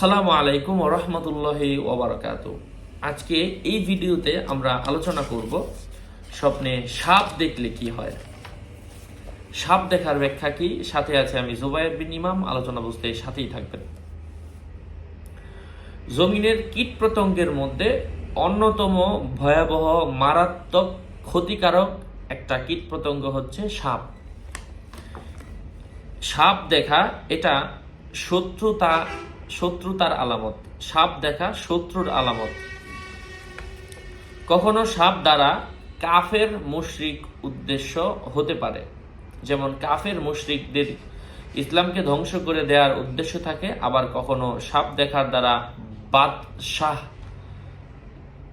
আসসালামু আলাইকুম রহমতুল্লাহি ওবরাকাত আজকে এই ভিডিওতে আমরা আলোচনা করব স্বপ্নে সাপ দেখলে কি হয়। সাপ দেখার ব্যাখ্যা কি? সাথে আছে আমি জুবাইর বিন ইমাম, আলোচনা বুঝতে সাথেই থাকবেন। জমিনের কীট পতঙ্গের মধ্যে অন্যতম ভয়াবহ, মারাত্মক, ক্ষতিকারক একটা কীট পতঙ্গ হচ্ছে সাপ। সাপ দেখা এটা শত্রুতা শত্রুতার আলামত, সাপ দেখা শত্রুর আলামত। কখনো সাপ দ্বারা কাফের মুশরিক উদ্দেশ্য হতে পারে। যেমন কাফের মুশরিকদের ইসলামকে ধ্বংস করে দেওয়ার উদ্দেশ্য থাকে, আবার কখনো সাপ দেখার দ্বারা বাদশাহ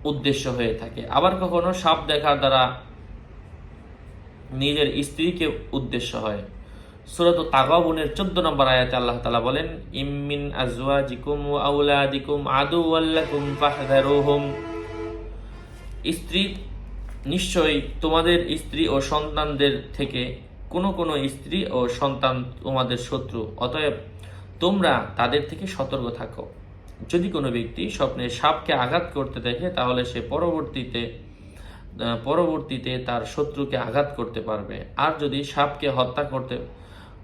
উদ্দেশ্য হয়ে থাকে। আবার কখনো সাপ দেখার দ্বারা নিজের স্ত্রীকে উদ্দেশ্য হয়। সুরত তাগাবুনের চোদ্দ নম্বর আয়াতে আল্লাহ তালা বলেন ইমিন আজওয়াজিকুম ওয়া আউলাদিকুম আদু আল্লাকুম ফাহদারুহুম। স্ত্রী, নিশ্চয়ই তোমাদের স্ত্রী ও সন্তানদের থেকে কোনো কোনো স্ত্রী ও সন্তান তোমাদের শত্রু, অতএব তোমরা তাদের থেকে সতর্ক থাকো। যদি কোনো ব্যক্তি স্বপ্নে সাপকে আঘাত করতে দেখে, তাহলে সে পরবর্তীতে পরবর্তীতে তার শত্রুকে আঘাত করতে পারবে। আর যদি সাপকে হত্যা করতে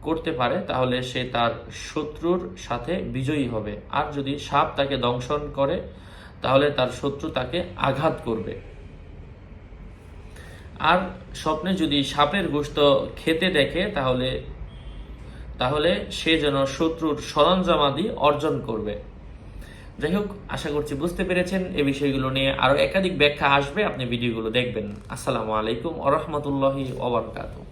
করতে পারে, তাহলে সে তার শত্রুর সাথে বিজয়ী হবে। আর যদি সাপ তাকে দংশন করে, তাহলে তার শত্রু তাকে আঘাত করবে। আর স্বপ্নে যদি সাপের গোস্ত খেতে দেখে, তাহলে তাহলে সে যেন শত্রুর সরঞ্জামাদি অর্জন করবে। যাই হোক, আশা করছি বুঝতে পেরেছেন। এই বিষয়গুলো নিয়ে আরও একাধিক ব্যাখ্যা আসবে। আপনি ভিডিওগুলো দেখবেন। আসসালামু আলাইকুম আ রহমতুল্লাহি ওবরকাতুহ